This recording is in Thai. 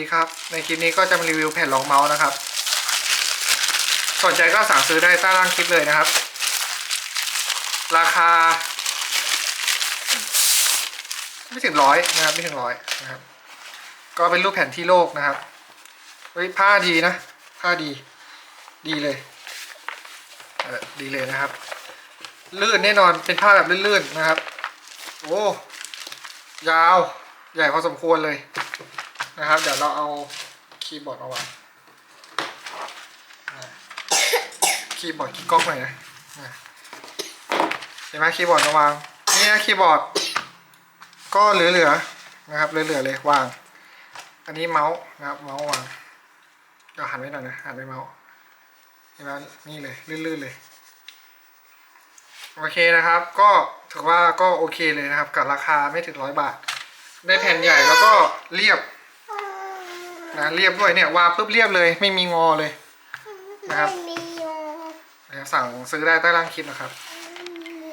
ดีครับ ในคลิปนี้ก็จะมารีวิวแผ่นรองเมาส์นะครับ สนใจก็สั่งซื้อได้ใต้ล่างคลิปเลยนะครับ ราคา ไม่ถึงร้อยนะครับ ไม่ถึงร้อยนะครับ ก็เป็นรูปแผ่นที่โลกนะครับเฮ้ยผ้าดีนะ ผ้าดี ดีเลยเออดีเลยนะครับ ลื่นแน่นอนเป็นผ้าแบบลื่นๆนะครับ โอ้ ยาว ใหญ่พอสมควรเลย นะครับ เดี๋ยวเราเอาคีย์บอร์ดเอาไว้อ่าคีย์บอร์ดคีย์กล้องหน่อยนะเห็นไหมคีย์บอร์ดมาวางนี่นะคีย์บอร์ด ก็เหลือๆนะครับเหลือๆเลยวาง อันนี้เมาส์นะครับเมาส์วางเดี๋ยวหันไว้หน่อยนะหันไปเมาส์เห็นไหมนี่เลยลื่นๆเลยโอเคนะครับ ก็ถือว่าก็โอเคเลยนะครับ กับราคาไม่ถึงร้อยบาท ได้แผ่นใหญ่แล้วก็เรียบ นะเรียบด้วยเนี่ยวางปุ๊บเรียบเลยไม่มีงอเลยนะครับไม่มีอยู่นะครับสั่งซื้อได้ใต้ล่างคลิปนะครับไ